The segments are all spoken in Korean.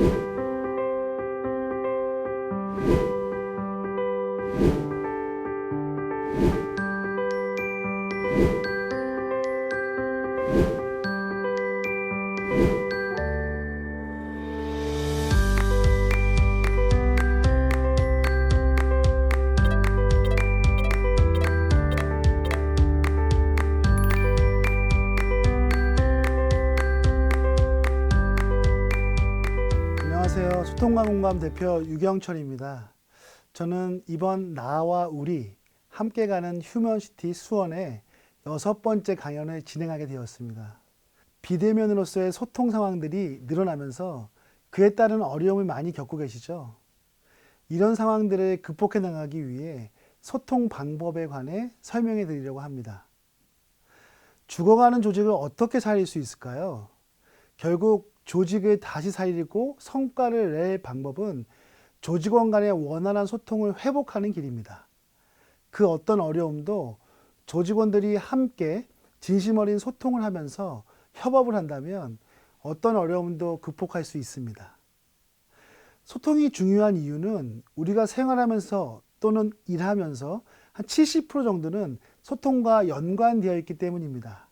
안 소통과 공감 대표 유경철입니다. 저는 이번 나와 우리 함께 가는 휴먼시티 수원의 여섯 번째 강연을 진행하게 되었습니다. 비대면으로서의 소통 상황들이 늘어나면서 그에 따른 어려움을 많이 겪고 계시죠. 이런 상황들을 극복해 나가기 위해 소통 방법에 관해 설명해 드리려고 합니다. 죽어가는 조직을 어떻게 살릴 수 있을까요? 결국 조직을 다시 살리고 성과를 낼 방법은 조직원 간의 원활한 소통을 회복하는 길입니다. 그 어떤 어려움도 조직원들이 함께 진심 어린 소통을 하면서 협업을 한다면 어떤 어려움도 극복할 수 있습니다. 소통이 중요한 이유는 우리가 생활하면서 또는 일하면서 한 70% 정도는 소통과 연관되어 있기 때문입니다.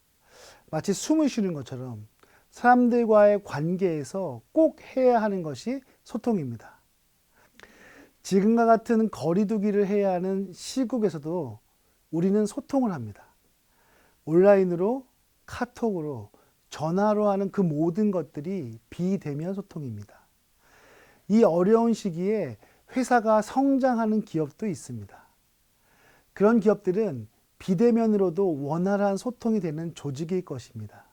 마치 숨을 쉬는 것처럼 사람들과의 관계에서 꼭 해야 하는 것이 소통입니다. 지금과 같은 거리두기를 해야 하는 시국에서도 우리는 소통을 합니다. 온라인으로, 카톡으로, 전화로 하는 그 모든 것들이 비대면 소통입니다. 이 어려운 시기에 회사가 성장하는 기업도 있습니다. 그런 기업들은 비대면으로도 원활한 소통이 되는 조직일 것입니다.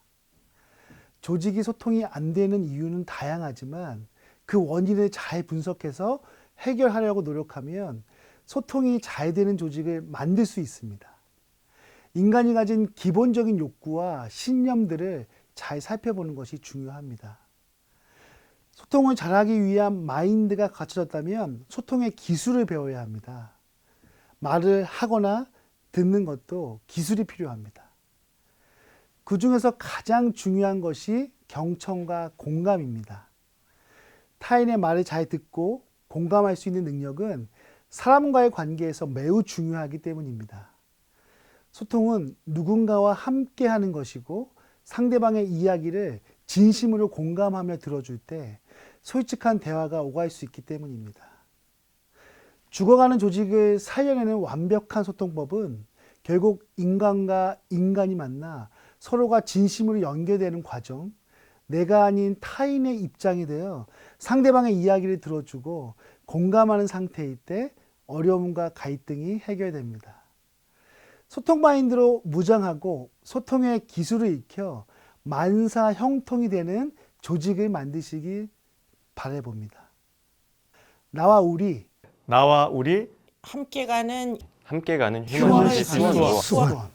조직이 소통이 안 되는 이유는 다양하지만 그 원인을 잘 분석해서 해결하려고 노력하면 소통이 잘 되는 조직을 만들 수 있습니다. 인간이 가진 기본적인 욕구와 신념들을 잘 살펴보는 것이 중요합니다. 소통을 잘하기 위한 마인드가 갖춰졌다면 소통의 기술을 배워야 합니다. 말을 하거나 듣는 것도 기술이 필요합니다. 그 중에서 가장 중요한 것이 경청과 공감입니다. 타인의 말을 잘 듣고 공감할 수 있는 능력은 사람과의 관계에서 매우 중요하기 때문입니다. 소통은 누군가와 함께 하는 것이고 상대방의 이야기를 진심으로 공감하며 들어줄 때 솔직한 대화가 오갈 수 있기 때문입니다. 죽어가는 조직을 살려내는 완벽한 소통법은 결국 인간과 인간이 만나 서로가 진심으로 연결되는 과정, 내가 아닌 타인의 입장이 되어 상대방의 이야기를 들어주고 공감하는 상태일 때 어려움과 갈등이 해결됩니다. 소통 마인드로 무장하고 소통의 기술을 익혀 만사 형통이 되는 조직을 만드시길 바라봅니다. 나와 우리 나와 우리 함께 가는 함께 가는 휴먼 시티 수원 수원.